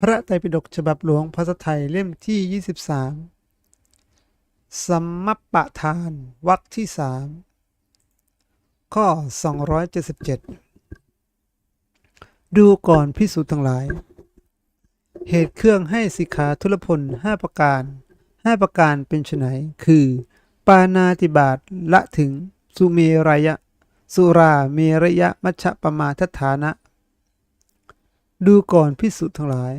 พระไตรปิฎกฉบับหลวงภาษาไทยเล่มที่ 23 สัมมัปปะทานวรรคที่สามข้อ 277 ดูก่อนพิสูจน์ทั้งหลาย เหตุเครื่องให้สิกขาทุลพลห้าประการห้าประการเป็นไฉนคือ ปานาติบาตละถึง สุเมรยะ สุราเมรยะมัชฌะปมาทฐานะ ดูก่อนพิสุทั้งหลาย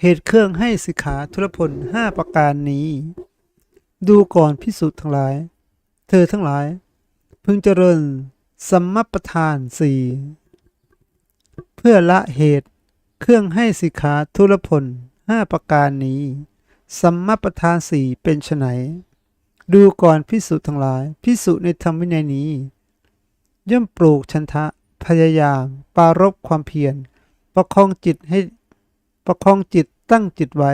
เหตุเครื่องให้สิกขาทุลพลห้าประการนี้ ดูก่อนพิสุทั้งหลาย เธอทั้งหลาย พึงเจริญสัมมัปทานสี่เพื่อละเหตุเครื่องให้สิกขาทุลพลห้าประการนี้ สัมมัปทานสี่เป็นไฉนดูก่อนพิสุทั้งหลายพิสุในธรรมวินัยนี้ ย่อมปลูกชันทะ พยายามปรารบความเพียร ประคองจิตให้ประคองจิตตั้งจิตไว้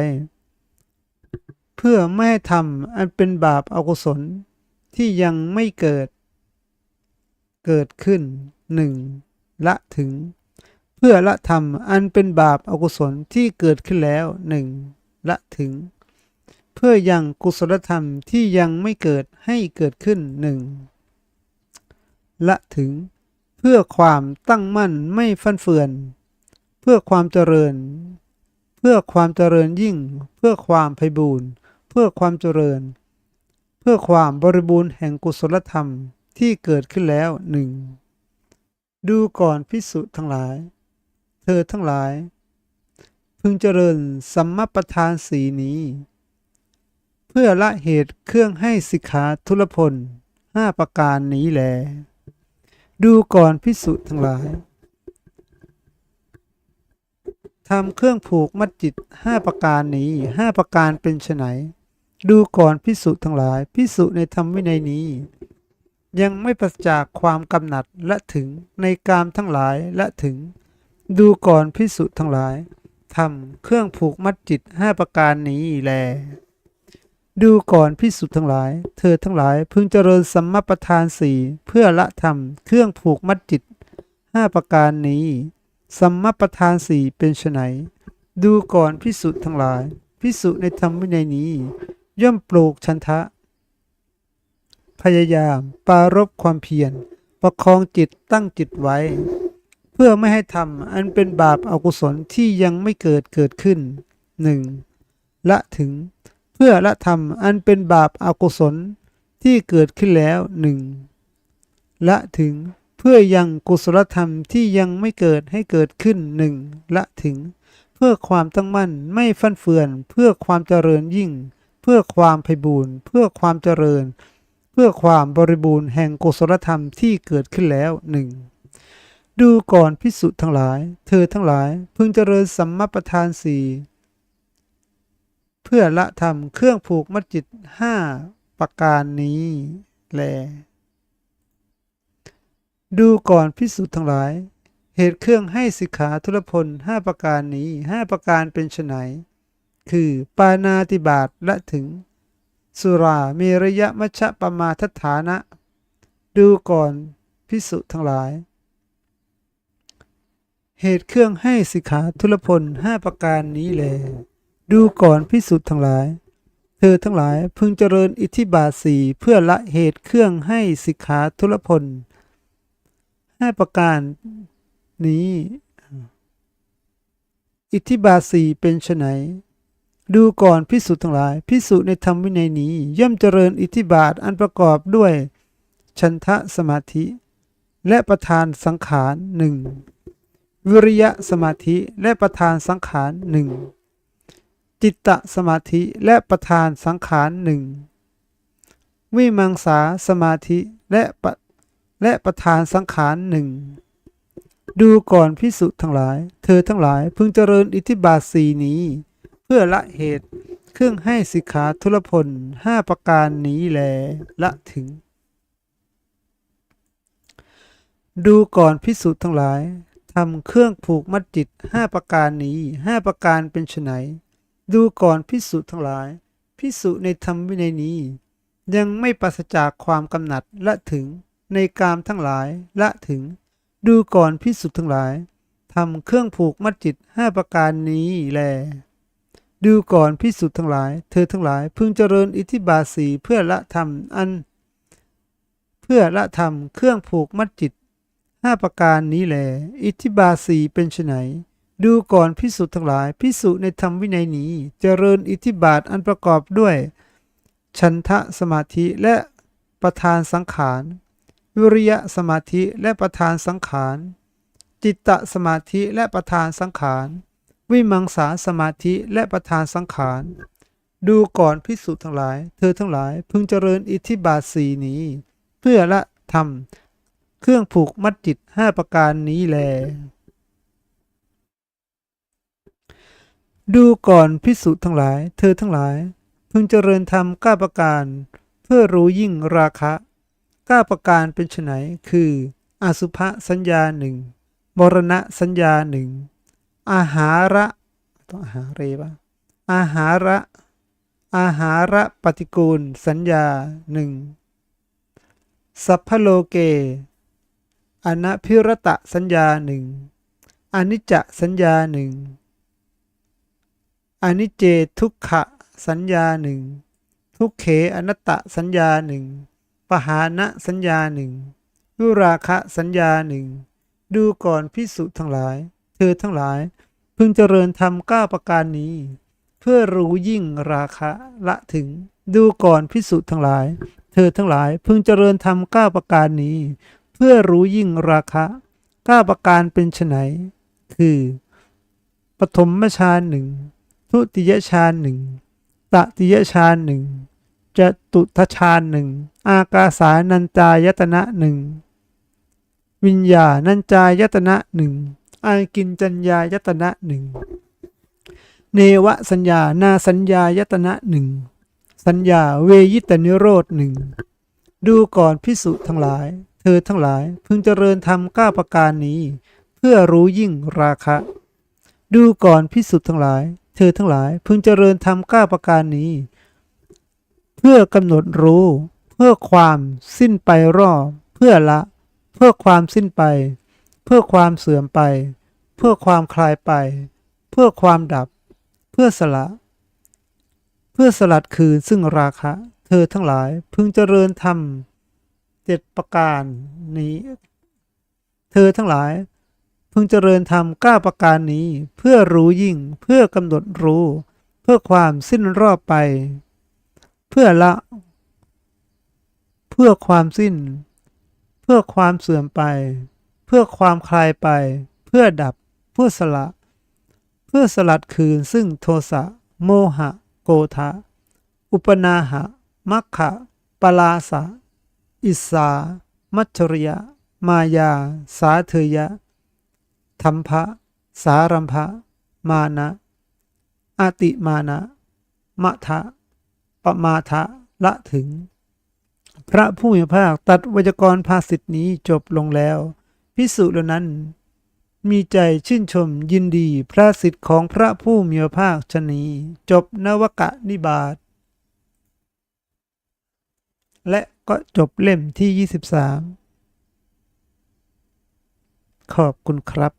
เพื่อไม่ให้ทำอันเป็นบาปอากุศลที่ยังไม่เกิด เกิดขึ้นหนึ่งละถึง เพื่อละธรรมอันเป็นบาปอากุศลที่เกิดขึ้นแล้วหนึ่งละถึง เพื่อยังกุศลธรรมที่ยังไม่เกิดให้เกิดขึ้นหนึ่งละถึง เพื่อความตั้งมั่นไม่ฟั่นเฟือน เพื่อความเจริญ เพื่อความเจริญยิ่ง เพื่อความไพบูรณ์เพื่อความเจริญ เพื่อความบริบูรณ์แห่งกุศลธรรมที่เกิดขึ้นแล้วหนึ่งดูก่อนพิสุทั้งหลาย เธอทั้งหลาย พึงเจริญสัมมาประธานสีนี้ เพื่อละเหตุเครื่องให้สิกขาทุลพลห้าประการนี้แล ดูก่อนพิสุทั้งหลายทำเครื่องผูกมัดจิตห้าประการนี้ห้าประการเป็นไฉนดูก่อนพิสุทั้งหลายพิสุในธรรมวินัยนี้ ยังไม่ประจากความกำหนัดและถึงในกามทั้งหลายและถึง ดูก่อนพิสุทั้งหลายทำเครื่องผูกมัดจิตห้าประการนี้แล ดูก่อนพิสุทั้งหลาย เธอทั้งหลายพึงเจริญสัมมาประธานสี่เพื่อละธรรม เครื่องผูกมัดจิตห้าประการนี้ สัมมาประธานสี่เป็นไฉนดูก่อนพิสุทั้งหลาย พิสุในธรรมวินัยนี้ ย่อมปลูกชันทะ พยายามปรารบความเพียร ประคองจิตตั้งจิตไว้ เพื่อไม่ให้ทำอันเป็นบาปอากุศลที่ยังไม่เกิดเกิดขึ้นหนึ่งละถึง พื่อละธรรมอันเป็นบาปอากุศลที่เกิดขึ้นแล้วหนึ่งละถึงเพื่อยังกุศลธรรมที่ยังไม่เกิดให้เกิดขึ้นหนึ่งละถึง เพื่อความตั้งมั่นไม่ฟั่นเฟือน เพื่อความเจริญยิ่ง เพื่อความไพบูรณ์เพื่อความเจริญ เพื่อความบริบูรณ์แห่งกุศลธรรมที่เกิดขึ้นแล้วหนึ่งดูก่อนพิสุทั้งหลาย เธอทั้งหลายพึงเจริญสัมมาประธานสี่ เพื่อละธรรมเครื่องผูกมัดจิตห้าประการนี้แล ดูก่อนพิสุทั้งหลาย เหตุเครื่องให้สิกขาทุลพลห้าประการนี้ห้าประการเป็นไนคือปานาติบาตและถึง สุราเมรยะมัชะปมาทฐานะ ดูก่อนพิสุทั้งหลาย เหตุเครื่องให้สิกขาทุลพลห้าประการนี้แล ดูก่อนพิสุทั้งหลาย เธอทั้งหลายพึงเจริญอิทธิบาทสี่เพื่อละเหตุเครื่องให้สิกขาทุลพลห้าประการนี้ อิทธิบาทสี่เป็นไฉนดูก่อนพิสุทั้งหลาย พิสุในธรรมวินัยนี้ ย่อมเจริญอิทธิบาทอันประกอบด้วย ชันทะสมาธิ และประธานสังขารหนึ่งวิริยะสมาธิและประธานสังขารหนึ่ง จิตตสมาธิและประธานสังขารหนึ่งวิมังสาสมาธิและปและประธานสังขารหนึ่งดูก่อนพิสุทั้งหลาย เธอทั้งหลายพึงเจริญอิทธิบาทสีนี้ เพื่อละเหตุเครื่องให้สิกขาทุลพลห้าประการนี้แลละถึง ดูก่อนพิสุทั้งหลายทำเครื่องผูกมัดจิตห้าประการนี้ห้าประการเป็นไฉน ดูก่อนพิสุทั้งหลาย พิสุในธรรมวินัยนี้ ยังไม่ปราศจากความกำหนัดละถึงในกามทั้งหลายละถึง ดูก่อนพิสุทั้งหลายทำเครื่องผูกมัดจิตห้าประการนี้แล ดูก่อนพิสุทธ์ทั้งหลาย เธอทั้งหลายพึงเจริญอิทธิบาสีเพื่อละธรรมอัน เพื่อละธรรมเครื่องผูกมัดจิตห้าประการนี้แล อิทธิบาสีเป็นไฉน ดูก่อนพิสุทั้งหลาย พิสุในธรรมวินัยนี้เจริญอิทธิบาทอันประกอบด้วยฉันทะสมาธิและประธานสังขาร วิริยะสมาธิและประธานสังขาร จิตตสมาธิและประธานสังขาร วิมังสาสมาธิและประธานสังขาร ดูก่อนพิสุทั้งหลาย เธอทั้งหลายพึงเจริญอิทธิบาทสีนี้ เพื่อละทำเครื่องผูกมัดจิตห้าประการนี้แล ดูก่อนพิสุทั้งหลาย เธอทั้งหลาย พึงเจริญธรรมก้าประการ เพื่อรู้ยิ่งราคะก้าประการเป็นไนคืออสุภสัญญาหนึ่งมรณะสัญญาหนึ่งอาหาระต้องอาหาเรปะอาหาระ อาหาระปฏิกูล สัญญาหนึ่งสัพพโลเกอนัพิรตะสัญญาหนึ่งอนิจจสัญญาหนึ่ง อนิจเจทุกขะสัญญาหนึ่งทุกเขอนัตตสัญญาหนึ่งปหานะสัญญาหนึ่งวิราคะสัญญาหนึ่งดูก่อนพิสุทั้งหลาย เธอทั้งหลาย พึงเจริญธรรมเก้าประการนี้ เพื่อรู้ยิ่งราคะละถึง ดูก่อนพิสุทั้งหลาย เธอทั้งหลาย พึงเจริญธรรมเก้าประการนี้ เพื่อรู้ยิ่งราคะเก้าประการเป็นไฉนคือปฐมฌานหนึ่ง ทุติยฌานหนึ่งตติยฌานหนึ่งจตุทฌานหนึ่งอากาสานัญจายตนะหนึ่งวิญญาณัญจายตนะหนึ่งอากินจัญญายตนะหนึ่งเนวสัญญานาสัญญายตนะหนึ่งสัญญาเวยิตนิโรธหนึ่งดูก่อนพิสุทั้งหลาย เธอทั้งหลายพึงเจริญธรรมก้าประการนี้ เพื่อรู้ยิ่งราคะ ดูก่อนพิสุทั้งหลาย เธอทั้งหลายพึงเจริญธรรมก้าประการนี้ เพื่อกำหนดรู้ เพื่อความสิ้นไปรอบ เพื่อละ เพื่อความสิ้นไป เพื่อความเสื่อมไป เพื่อความคลายไป เพื่อความดับ เพื่อสละ เพื่อสลัดคืนซึ่งราคะ เธอทั้งหลายพึงเจริญธรรมเจ็ดประการนี้ เธอทั้งหลาย พึงเจริญธรรมก้าประการนี้เพื่อรู้ยิ่งเพื่อกำหนดรู้ เพื่อความสิ้นรอบไป เพื่อละ เพื่อความสิ้น เพื่อความเสื่อมไป เพื่อความคลายไป เพื่อดับ เพื่อสละ เพื่อสลัดคืนซึ่งโทสะ โมหะ โกธะอุปนาหะมัคคะปลาสะ อิสา มัชริยะ มายา สาเทยะ ธรรมภะสารัมภะมานะอาติมานะมะทะปะมาทะละถึง พระผู้มีพระภาคตัดวยากรภาษิตนี้จบลงแล้ว พิสุเหล่านั้น มีใจชื่นชมยินดีพระสิทธิ์ของพระผู้มีพระภาคชนี จบนวกะนิบาตและก็จบเล่มที่ 23 ขอบคุณครับ